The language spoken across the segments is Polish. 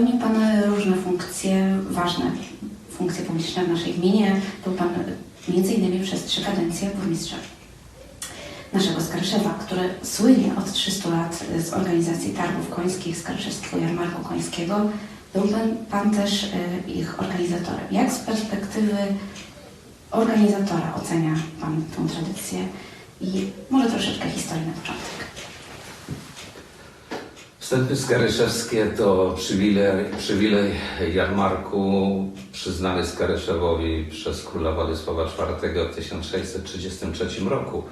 Pełnił Pan różne funkcje, ważne funkcje publiczne w naszej gminie. Był Pan innymi przez trzy kadencje burmistrzem naszego Skaryszewa, który słynie od 300 lat z organizacji targów końskich, Skaryszewskiego Jarmarku Końskiego. Był Pan, pan też y, ich organizatorem. Jak z perspektywy organizatora ocenia Pan tą tradycję i może troszeczkę historii na początek? Wstępy skaryszewskie to przywilej, przywilej jarmarku przyznany Skaryszewowi przez króla Władysława IV w 1633 roku.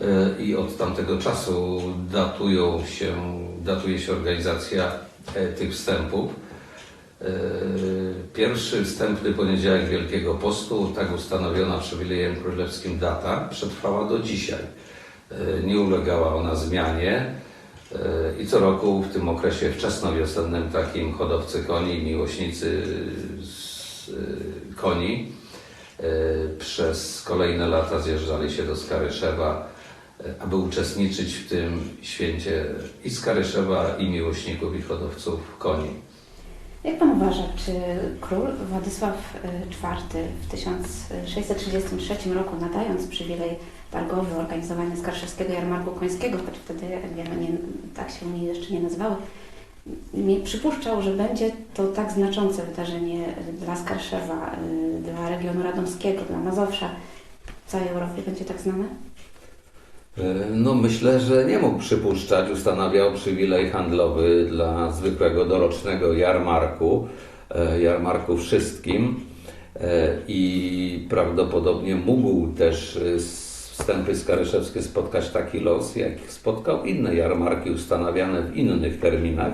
E, I od tamtego czasu datują się, datuje się organizacja e, tych wstępów. E, Pierwszy wstępny poniedziałek Wielkiego Postu, tak ustanowiona przywilejem królewskim data, przetrwała do dzisiaj. Nie ulegała ona zmianie. I co roku w tym okresie wczesnowiosennym takim hodowcy koni, miłośnicy y, koni y, przez kolejne lata zjeżdżali się do Skaryszewa, aby uczestniczyć w tym święcie i Skaryszewa, i miłośników, i hodowców koni. Jak Pan uważa, czy król Władysław IV w 1633 roku nadając przywilej targowy organizowania Skarszewskiego Jarmarku Końskiego, choć wtedy wiele nie, tak się oni jeszcze nie nazywały, nie przypuszczał, że będzie to tak znaczące wydarzenie dla Skarszewa, y, dla regionu radomskiego, dla Mazowsza, w całej Europie będzie tak znane? No myślę, że nie mógł przypuszczać. Ustanawiał przywilej handlowy dla zwykłego dorocznego jarmarku, e, jarmarku wszystkim e, i prawdopodobnie mógł też e, wstępy skaryszewskie spotkać taki los, jak spotkał inne jarmarki ustanawiane w innych terminach,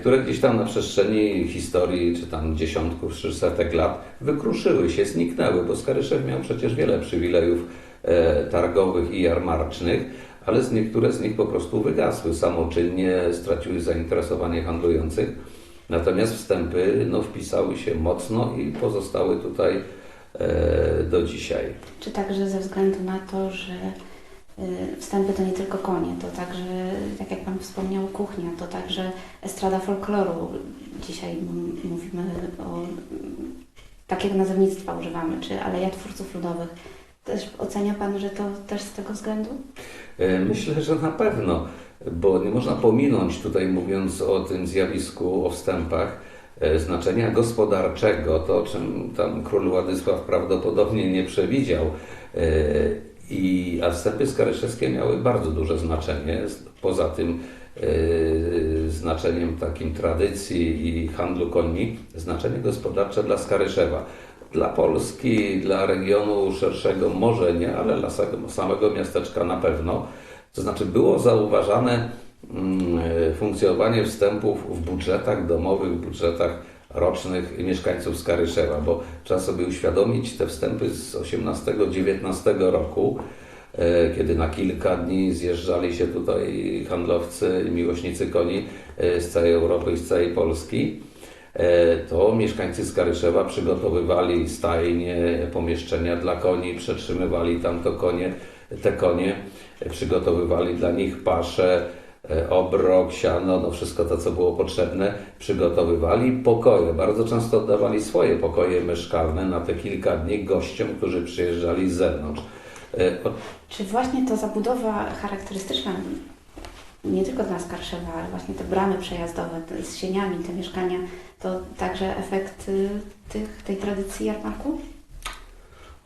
które gdzieś tam na przestrzeni historii, czy tam dziesiątków, czy setek lat wykruszyły się, zniknęły, bo Skaryszew miał przecież wiele przywilejów E, targowych i jarmarcznych, ale z niektóre z nich po prostu wygasły samoczynnie, straciły zainteresowanie handlujących. Natomiast wstępy no, wpisały się mocno i pozostały tutaj e, do dzisiaj. Czy także ze względu na to, że e, wstępy to nie tylko konie, to także, tak jak Pan wspomniał, kuchnia, to także estrada folkloru. Dzisiaj mówimy o takiego nazewnictwa używamy, czy Aleja Twórców Ludowych też ocenia Pan, że to też z tego względu? E, myślę, że na pewno, bo nie można pominąć tutaj mówiąc o tym zjawisku, o wstępach, e, znaczenia gospodarczego, to czym tam król Władysław prawdopodobnie nie przewidział. E, I, a wstępy skaryszewskie miały bardzo duże znaczenie, poza tym znaczeniem takim tradycji i handlu koni, znaczenie gospodarcze dla Skaryszewa. Dla Polski, dla regionu szerszego może nie, ale dla samego miasteczka na pewno. To znaczy było zauważane funkcjonowanie wstępów w budżetach domowych, w budżetach rocznych mieszkańców Skaryszewa, bo trzeba sobie uświadomić te wstępy z 18-19 roku, e, kiedy na kilka dni zjeżdżali się tutaj handlowcy, miłośnicy koni e, z całej Europy i z całej Polski. E, to mieszkańcy Skaryszewa przygotowywali stajnie, pomieszczenia dla koni, przetrzymywali tam to konie, te konie, przygotowywali dla nich pasze, obrok, siano, no wszystko to, co było potrzebne, przygotowywali pokoje. Bardzo często oddawali swoje pokoje mieszkalne na te kilka dni gościom, którzy przyjeżdżali z zewnątrz. E, Czy właśnie ta zabudowa charakterystyczna nie tylko dla Skarszewa, ale właśnie te bramy przejazdowe z sieniami, te mieszkania, to także efekt y, tych, tej tradycji jarmarku?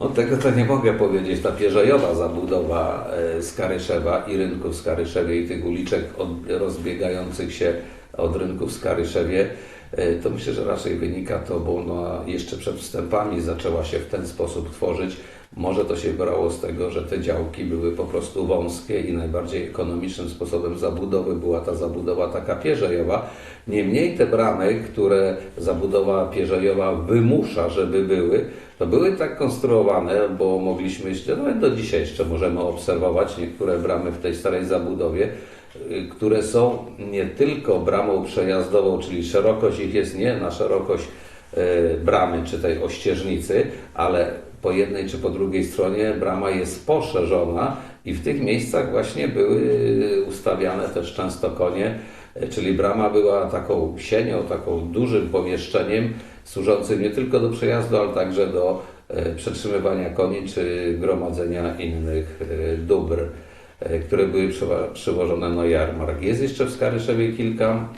No tego to nie mogę powiedzieć. Ta pierzejowa zabudowa e, Skaryszewa i rynku w Skaryszewie i tych uliczek rozbiegających się od rynku w Skaryszewie, e, to myślę, że raczej wynika to, bo ona jeszcze przed wstępami zaczęła się w ten sposób tworzyć, może to się brało z tego, że te działki były po prostu wąskie i najbardziej ekonomicznym sposobem zabudowy była ta zabudowa taka pierzejowa. Niemniej te bramy, które zabudowa pierzejowa wymusza, żeby były, to były tak konstruowane, bo mogliśmy, nawet do dzisiaj jeszcze możemy obserwować niektóre bramy w tej starej zabudowie, y, które są nie tylko bramą przejazdową, czyli szerokość ich jest nie na szerokość y, bramy czy tej ościeżnicy, ale po jednej czy po drugiej stronie brama jest poszerzona i w tych miejscach właśnie były ustawiane też często konie Czyli brama była taką sienią, taką dużym pomieszczeniem, służącym nie tylko do przejazdu, ale także do e, przetrzymywania koni czy gromadzenia innych e, dóbr, e, które były przywożone na jarmark. Jest jeszcze w Skaryszewie kilka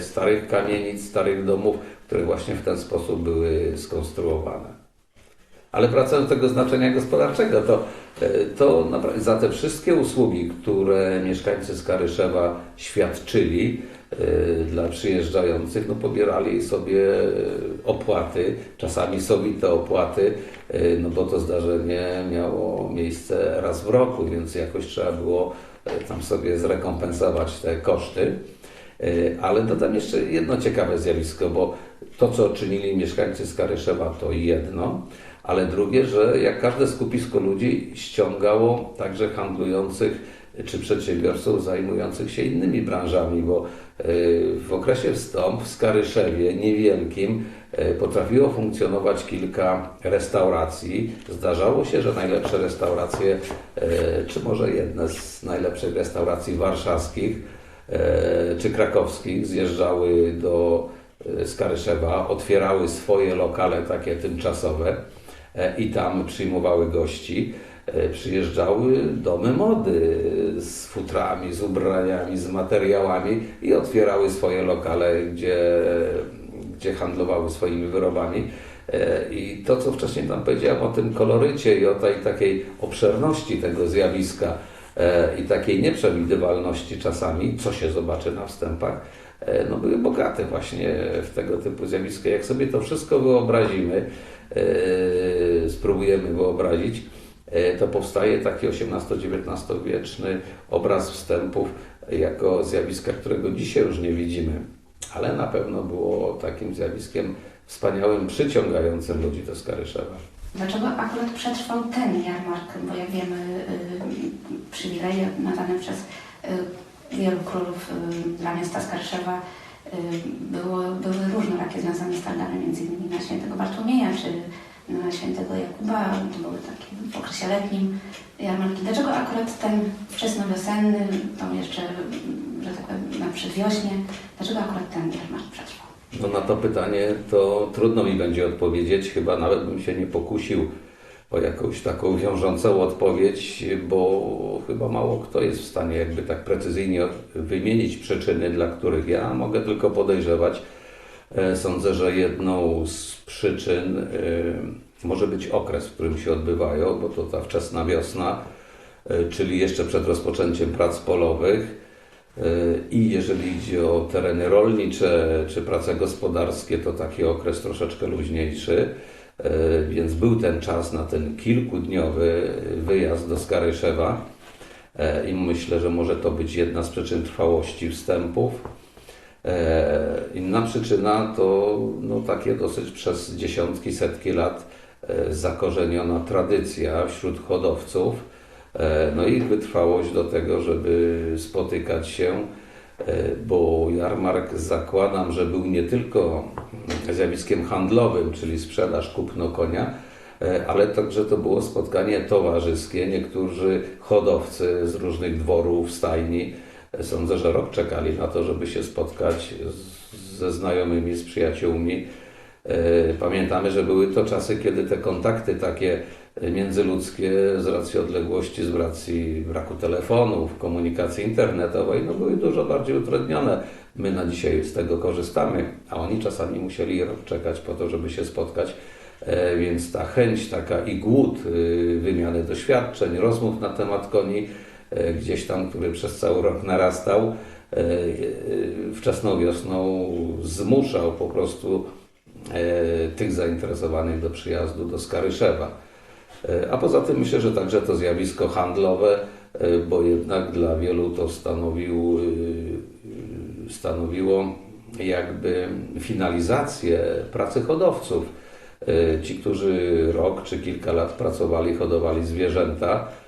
starych kamienic, starych domów, które właśnie w ten sposób były skonstruowane. Ale wracając do tego znaczenia gospodarczego, to, to za te wszystkie usługi, które mieszkańcy Skaryszewa świadczyli dla przyjeżdżających, no pobierali sobie e, opłaty, czasami sowite opłaty, e, no bo to zdarzenie miało miejsce raz w roku, więc jakoś trzeba było tam sobie zrekompensować te koszty. Ale dodam jeszcze jedno ciekawe zjawisko, bo to, co czynili mieszkańcy Skaryszewa, to jedno, ale drugie, że jak każde skupisko ludzi ściągało także handlujących czy przedsiębiorców zajmujących się innymi branżami, bo e, w okresie wstąp w Skaryszewie niewielkim e, potrafiło funkcjonować kilka restauracji. Zdarzało się, że najlepsze restauracje, e, czy może jedne z najlepszych restauracji warszawskich, czy krakowskich zjeżdżały do Skaryszewa, otwierały swoje lokale takie tymczasowe i tam przyjmowały gości. E, Przyjeżdżały domy mody z futrami, z ubraniami, z materiałami i otwierały swoje lokale, gdzie, gdzie handlowały swoimi wyrobami. E, I to, co wcześniej tam powiedziałem o tym kolorycie i o tej takiej obszerności tego zjawiska, e, i takiej nieprzewidywalności czasami, co się zobaczy na wstępach, no były bogate właśnie w tego typu zjawiska. Jak sobie to wszystko wyobrazimy, spróbujemy wyobrazić, to powstaje taki XVIII-XIX wieczny obraz wstępów jako zjawiska, którego dzisiaj już nie widzimy, ale na pewno było takim zjawiskiem wspaniałym, przyciągającym ludzi do Skaryszewa. Dlaczego akurat przetrwał ten jarmark? Bo jak wiemy, y, przywileje nadane przez y, wielu królów y, dla miasta Skarszewa y, było, były różnorakie związane z targami, między innymi na świętego Bartłomieja czy świętego Jakuba. To były takie w okresie letnim jarmarki. Dlaczego akurat ten wczesnowiosenny, tam jeszcze, że tak powiem, na przedwiośnie, dlaczego akurat ten jarmark przetrwał? No na to pytanie to trudno mi będzie odpowiedzieć, chyba nawet bym się nie pokusił o jakąś taką wiążącą odpowiedź, bo chyba mało kto jest w stanie jakby tak precyzyjnie wymienić przyczyny, dla których ja mogę tylko podejrzewać. E, Sądzę, że jedną z przyczyn e, może być okres, w którym się odbywają, bo to ta wczesna wiosna, e, czyli jeszcze przed rozpoczęciem prac polowych. I jeżeli idzie o tereny rolnicze czy prace gospodarskie, to taki okres troszeczkę luźniejszy. Więc był ten czas na ten kilkudniowy wyjazd do Skaryszewa i myślę, że może to być jedna z przyczyn trwałości wstępów. E, Inna przyczyna to no, takie dosyć przez dziesiątki, setki lat e, zakorzeniona tradycja wśród hodowców, e, no i wytrwałość do tego, żeby spotykać się, bo jarmark zakładam, że był nie tylko zjawiskiem handlowym, czyli sprzedaż, kupno konia, ale także to było spotkanie towarzyskie. Niektórzy hodowcy z różnych dworów, stajni, sądzę, że rok czekali na to, żeby się spotkać z, ze znajomymi, z przyjaciółmi. E, Pamiętamy, że były to czasy, kiedy te kontakty takie międzyludzkie z racji odległości, z racji braku telefonów, komunikacji internetowej, no były dużo bardziej utrudnione. My na dzisiaj z tego korzystamy, a oni czasami musieli rok czekać po to, żeby się spotkać. E, Więc ta chęć taka i głód wymiany doświadczeń, rozmów na temat koni, e, gdzieś tam, który przez cały rok narastał, e, e, wczesną wiosną zmuszał po prostu e, tych zainteresowanych do przyjazdu do Skaryszewa. E, A poza tym myślę, że także to zjawisko handlowe, e, bo jednak dla wielu to stanowił, e, stanowiło jakby finalizację pracy hodowców. E, Ci, którzy rok czy kilka lat pracowali, hodowali zwierzęta, e,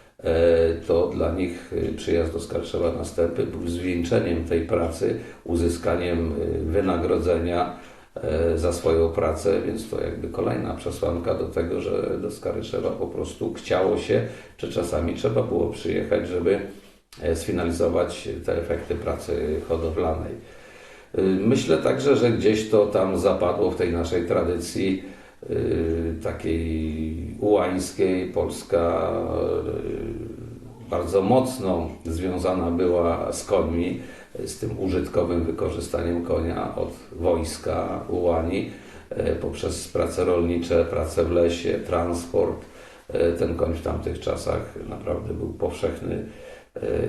to dla nich e, przyjazd do Skaryszewa Następy był zwieńczeniem tej pracy, uzyskaniem e, wynagrodzenia e, za swoją pracę, więc to jakby kolejna przesłanka do tego, że do Skaryszewa po prostu chciało się, czy czasami trzeba było przyjechać, żeby e, sfinalizować te efekty pracy hodowlanej. Myślę także, że gdzieś to tam zapadło w tej naszej tradycji takiej ułańskiej. Polska y, bardzo mocno związana była z końmi, z tym użytkowym wykorzystaniem konia od wojska ułani e, poprzez prace rolnicze, prace w lesie, transport. Ten koń w tamtych czasach naprawdę był powszechny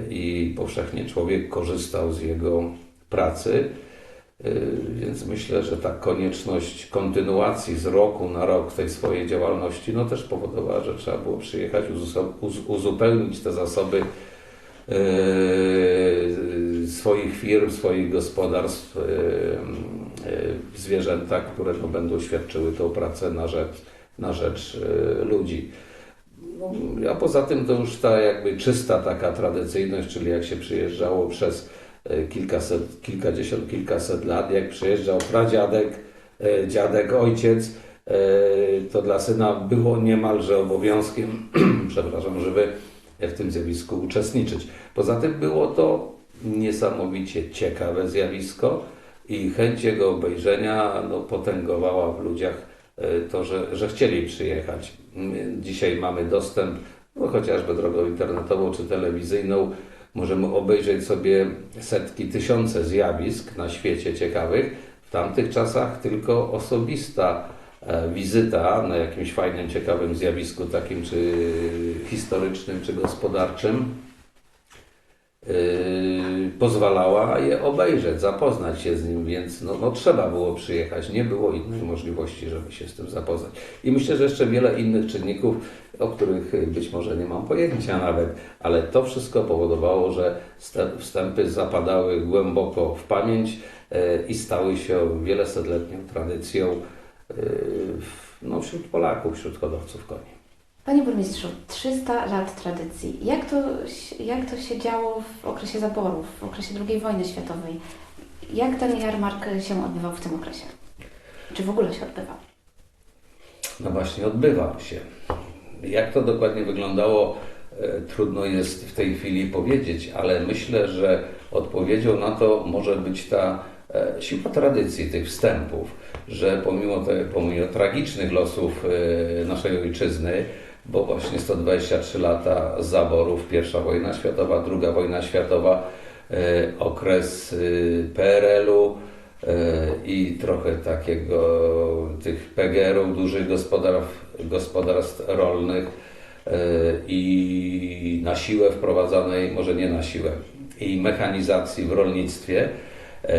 i powszechnie człowiek korzystał z jego pracy. Y, Więc myślę, że ta konieczność kontynuacji z roku na rok tej swojej działalności, no też powodowała, że trzeba było przyjechać, uzu- uz- uzupełnić te zasoby y, swoich firm, swoich gospodarstw, y, zwierzęta, które no, będą świadczyły tą pracę na rzecz, na rzecz ludzi. No, a poza tym to już ta jakby czysta taka tradycyjność, czyli jak się przyjeżdżało przez kilkaset, kilkadziesiąt, kilkaset lat, jak przyjeżdżał pradziadek, e, dziadek, ojciec, e, to dla syna było niemalże obowiązkiem, przepraszam, żeby w tym zjawisku uczestniczyć. Poza tym było to niesamowicie ciekawe zjawisko i chęć jego obejrzenia no, potęgowała w ludziach e, to, że, że chcieli przyjechać. Dzisiaj mamy dostęp, no, chociażby drogą internetową czy telewizyjną, możemy obejrzeć sobie setki, tysiące zjawisk na świecie ciekawych. W tamtych czasach tylko osobista e, wizyta na jakimś fajnym, ciekawym zjawisku, takim czy historycznym, czy gospodarczym, Yy, pozwalała je obejrzeć, zapoznać się z nim, więc no, no, trzeba było przyjechać. Nie było innej możliwości, żeby się z tym zapoznać. I myślę, że jeszcze wiele innych czynników, o których być może nie mam pojęcia nawet, ale to wszystko powodowało, że wstępy zapadały głęboko w pamięć yy, i stały się wielosetletnią tradycją yy, no, wśród Polaków, wśród hodowców koni. Panie burmistrzu, 300 lat tradycji. Jak to, jak to się działo w okresie zaborów, w okresie II wojny światowej? Jak ten jarmark się odbywał w tym okresie? Czy w ogóle się odbywał? No właśnie, odbywał się. Jak to dokładnie wyglądało, e, trudno jest w tej chwili powiedzieć, ale myślę, że odpowiedzią na to może być ta e, siła tradycji tych wstępów, że pomimo, te, pomimo tragicznych losów e, naszej ojczyzny, bo właśnie 123 lata zaborów, pierwsza wojna światowa, druga wojna światowa, e, okres e, PRL-u, e, i trochę takiego tych PGR-ów, dużych gospodarstw, gospodarstw rolnych e, i na siłę wprowadzanej, może nie na siłę, i mechanizacji w rolnictwie,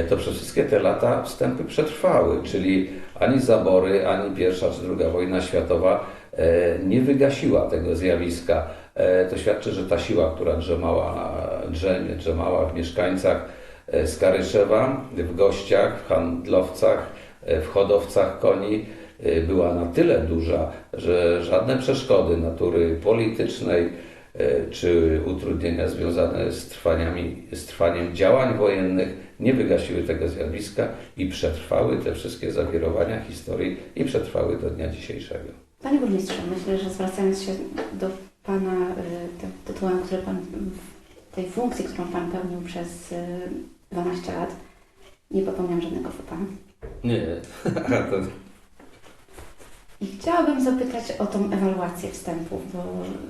to przez wszystkie te lata wstępy przetrwały, czyli ani zabory, ani pierwsza czy druga wojna światowa nie wygasiła tego zjawiska. E, To świadczy, że ta siła, która drzemała, drzemie, drzemała w mieszkańcach e, Skaryszewa, w gościach, w handlowcach, e, w hodowcach koni e, była na tyle duża, że żadne przeszkody natury politycznej e, czy utrudnienia związane z, trwaniami, z trwaniem działań wojennych nie wygasiły tego zjawiska i przetrwały te wszystkie zawirowania historii i przetrwały do dnia dzisiejszego. Panie burmistrzu, myślę, że zwracając się do Pana y, tytułem, który Pan tej funkcji, którą Pan pełnił przez y, 12 lat, nie popełniam żadnego faux Nie, to I chciałabym zapytać o tą ewaluację wstępów, bo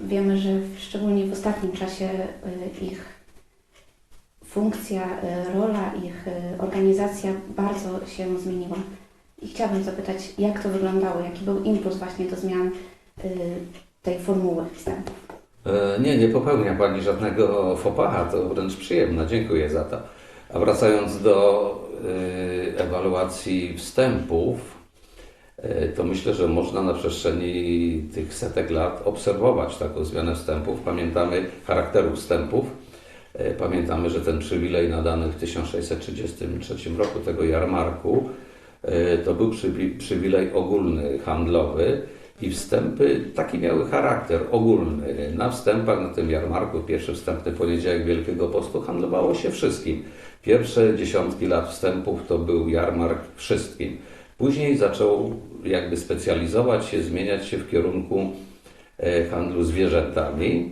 wiemy, że w- szczególnie w ostatnim czasie y, ich funkcja, y, rola, ich y, organizacja bardzo się zmieniła. I chciałabym zapytać, jak to wyglądało, jaki był impuls właśnie do zmian y, tej formuły wstępów. E, Nie, nie popełnia Pani żadnego fopacha, to wręcz przyjemne, dziękuję za to. A wracając do y, ewaluacji wstępów, y, to myślę, że można na przestrzeni tych setek lat obserwować taką zmianę wstępów. Pamiętamy charakteru wstępów. Y, Pamiętamy, że ten przywilej nadany w 1633 roku tego jarmarku to był przywi- przywilej ogólny, handlowy. I wstępy taki miały charakter ogólny. Na wstępach na tym jarmarku, pierwszy wstępny poniedziałek Wielkiego Postu handlowało się wszystkim. Pierwsze dziesiątki lat wstępów to był jarmark wszystkim. Później zaczął jakby specjalizować się, zmieniać się w kierunku e, handlu zwierzętami.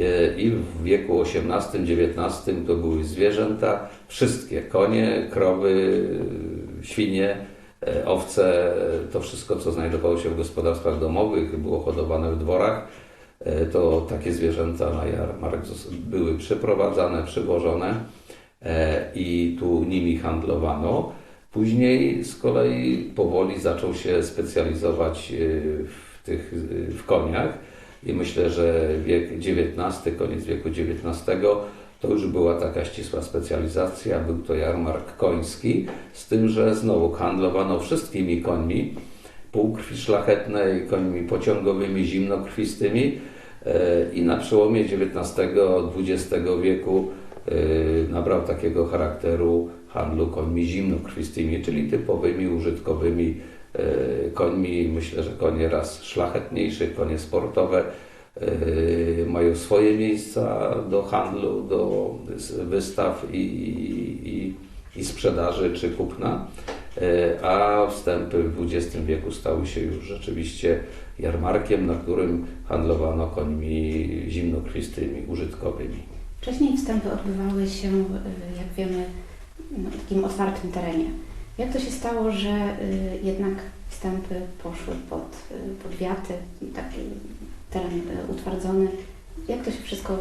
E, I w wieku XVIII-XIX to były zwierzęta, wszystkie konie, krowy, świnie, e, owce, to wszystko, co znajdowało się w gospodarstwach domowych, było hodowane w dworach. E, To takie zwierzęta na jarmark były przyprowadzane, przywożone e, i tu nimi handlowano. Później z kolei powoli zaczął się specjalizować e, w tych e, w koniach i myślę, że wiek XIX, koniec wieku XIX to już była taka ścisła specjalizacja, był to jarmark koński, z tym, że znowu handlowano wszystkimi końmi, półkrwi szlachetnej, końmi pociągowymi, zimnokrwistymi e, i na przełomie XIX-XX wieku e, nabrał takiego charakteru handlu końmi zimnokrwistymi, czyli typowymi, użytkowymi końmi. Myślę, że konie raz szlachetniejsze, konie sportowe e, mają swoje miejsca do handlu, do wystaw i, i, i sprzedaży czy kupna, E, a wstępy w XX wieku stały się już rzeczywiście jarmarkiem, na którym handlowano końmi zimnokrwistymi, użytkowymi. Wcześniej wstępy odbywały się, jak wiemy, na takim otwartym terenie. Jak to się stało, że y, jednak wstępy poszły pod, y, pod wiaty, taki teren y, utwardzony? Jak to się wszystko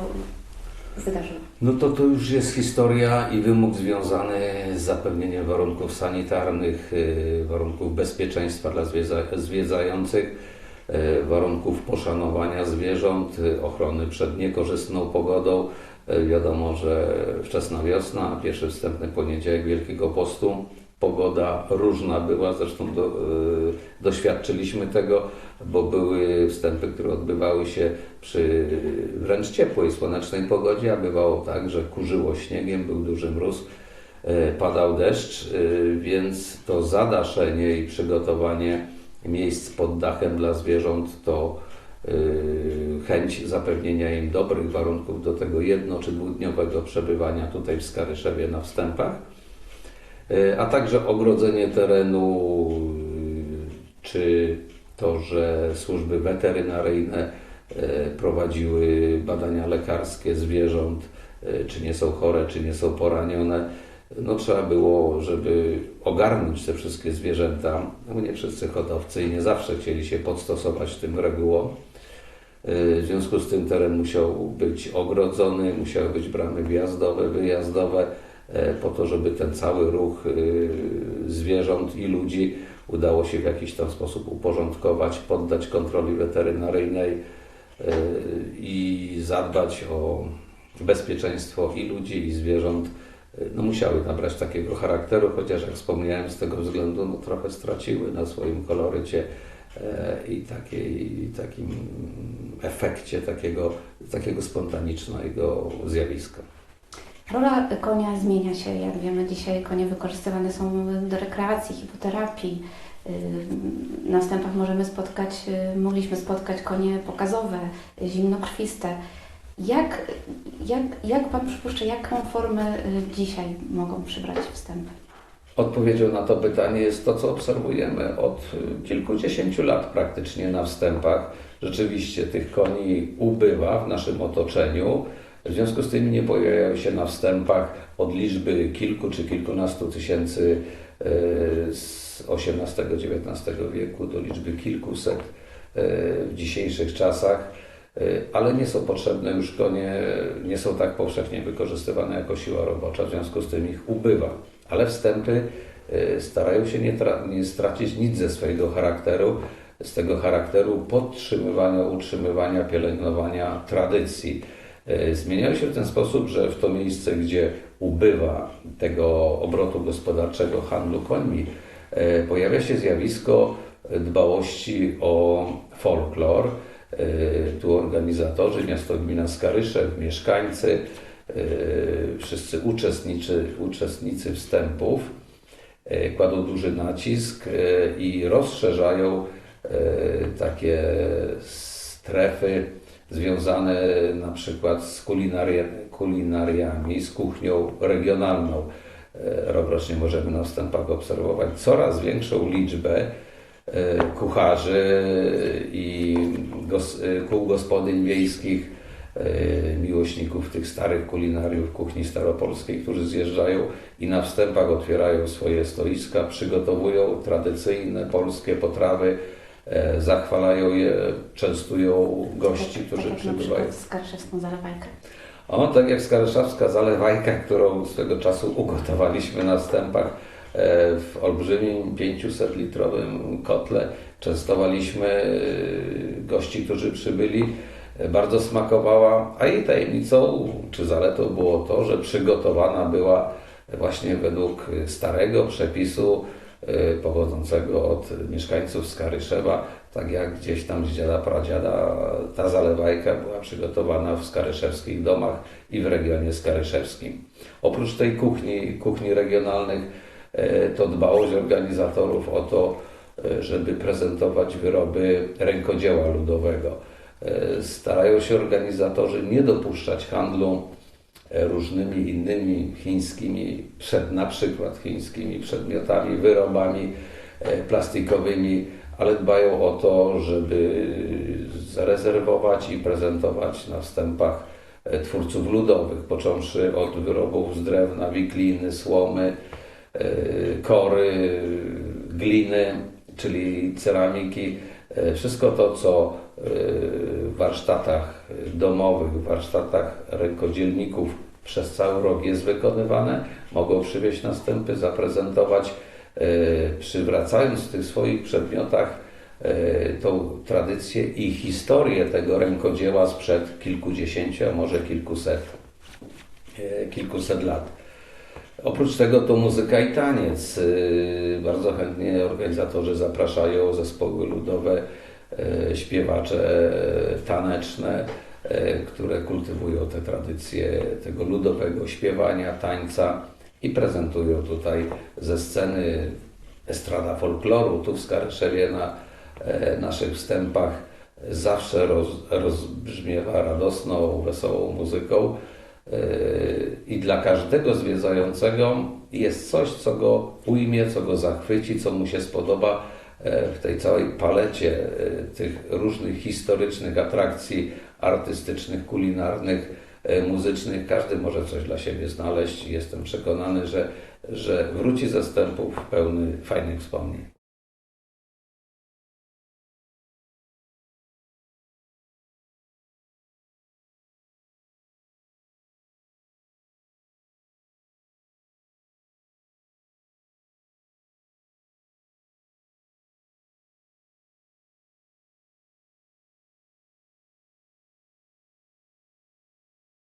wydarzyło? No to to już jest historia i wymóg związany z zapewnieniem warunków sanitarnych, y, warunków bezpieczeństwa dla zwiedza- zwiedzających, warunków poszanowania zwierząt, ochrony przed niekorzystną pogodą. Wiadomo, że wczesna wiosna, pierwszy wstępny poniedziałek Wielkiego Postu, pogoda różna była, zresztą do, y, doświadczyliśmy tego, bo były wstępy, które odbywały się przy wręcz ciepłej, słonecznej pogodzie, a bywało tak, że kurzyło śniegiem, był duży mróz, y, padał deszcz, y, więc to zadaszenie i przygotowanie miejsc pod dachem dla zwierząt to chęć zapewnienia im dobrych warunków do tego jedno czy dwudniowego przebywania tutaj w Skaryszewie na wstępach, a także ogrodzenie terenu, y, czy to, że służby weterynaryjne y, prowadziły badania lekarskie zwierząt, czy nie są chore, czy nie są poranione. No trzeba było, żeby ogarnąć te wszystkie zwierzęta, no nie wszyscy hodowcy i nie zawsze chcieli się podstosować tym regułom. W związku z tym teren musiał być ogrodzony, musiały być bramy wjazdowe, wyjazdowe, e, po to, żeby ten cały ruch y, zwierząt i ludzi udało się w jakiś tam sposób uporządkować, poddać kontroli weterynaryjnej y, i zadbać o bezpieczeństwo i ludzi, i zwierząt. No, musiały nabrać takiego charakteru, chociaż jak wspomniałem, z tego względu no, trochę straciły na swoim kolorycie e, i takiej, takim efekcie takiego, takiego spontanicznego zjawiska. Rola konia zmienia się, jak wiemy, dzisiaj konie wykorzystywane są do rekreacji, hipoterapii. Na wstępach możemy spotkać, yy, mogliśmy spotkać konie pokazowe, zimnokrwiste. Jak, jak, jak Pan przypuszcza, jaką formę yy, dzisiaj mogą przybrać wstępy? Odpowiedzią na to pytanie jest to, co obserwujemy od y, kilkudziesięciu lat praktycznie na wstępach. Rzeczywiście tych koni ubywa w naszym otoczeniu. W związku z tym nie pojawiają się na wstępach od liczby kilku czy kilkunastu tysięcy y, z XVIII-XIX wieku do liczby kilkuset y, w dzisiejszych czasach. Y, Ale nie są potrzebne już konie, nie są tak powszechnie wykorzystywane jako siła robocza, w związku z tym ich ubywa. Ale wstępy starają się nie, tra- nie stracić nic ze swojego charakteru, z tego charakteru podtrzymywania, utrzymywania, pielęgnowania tradycji. Y, Zmieniają się w ten sposób, że w to miejsce, gdzie ubywa tego obrotu gospodarczego handlu końmi, y, pojawia się zjawisko dbałości o folklor. Y, Tu organizatorzy, miasto gmina Skaryszew, mieszkańcy, wszyscy uczestniczy, uczestnicy wstępów kładą duży nacisk i rozszerzają takie strefy związane na przykład z kulinaria, kulinariami, z kuchnią regionalną. Y, Rokrocznie możemy na wstępach obserwować coraz większą liczbę y, kucharzy i kół gospodyń wiejskich, e, miłośników tych starych kulinariów kuchni staropolskiej, którzy zjeżdżają i na wstępach otwierają swoje stoiska, przygotowują tradycyjne polskie potrawy, e, zachwalają je, częstują gości, którzy tak jak na przybywają. skarszewską zalewajkę. O, tak jak skarszawska zalewajka, którą swego czasu ugotowaliśmy na wstępach e, w olbrzymim 500-litrowym kotle. Częstowaliśmy e, gości, którzy przybyli. E, Bardzo smakowała, a jej tajemnicą czy zaletą było to, że przygotowana była właśnie według starego przepisu e, pochodzącego od mieszkańców Skaryszewa, tak jak gdzieś tam z dziada pradziada ta zalewajka była przygotowana w skaryszewskich domach i w regionie skaryszewskim. Oprócz tej kuchni, kuchni regionalnych, e, to dbałość organizatorów o to, e, żeby prezentować wyroby rękodzieła ludowego. Starają się organizatorzy nie dopuszczać handlu różnymi innymi chińskimi, przed, na przykład chińskimi przedmiotami, wyrobami e, plastikowymi, ale dbają o to, żeby zarezerwować i prezentować na wstępach e, twórców ludowych, począwszy od wyrobów z drewna, wikliny, słomy, e, kory, gliny, czyli ceramiki. E, Wszystko to, co e, warsztatach domowych, warsztatach rękodzielników przez cały rok jest wykonywane, mogą przywieźć następy, zaprezentować, e, przywracając w tych swoich przedmiotach e, tą tradycję i historię tego rękodzieła sprzed kilkudziesięciu, a może kilkuset, e, kilkuset lat. Oprócz tego to muzyka i taniec. Bardzo chętnie organizatorzy zapraszają zespoły ludowe, śpiewacze yy, taneczne, yy, które kultywują te tradycje tego ludowego śpiewania, tańca i prezentują tutaj ze sceny estrada folkloru. Tu w Skaryszewie na e, naszych wstępach zawsze roz, rozbrzmiewa radosną, wesołą muzyką. I dla każdego zwiedzającego jest coś, co go ujmie, co go zachwyci, co mu się spodoba e, w tej całej palecie e, tych różnych historycznych atrakcji artystycznych, kulinarnych, e, muzycznych. Każdy może coś dla siebie znaleźć i jestem przekonany, że, że wróci ze stępów pełny fajnych wspomnień.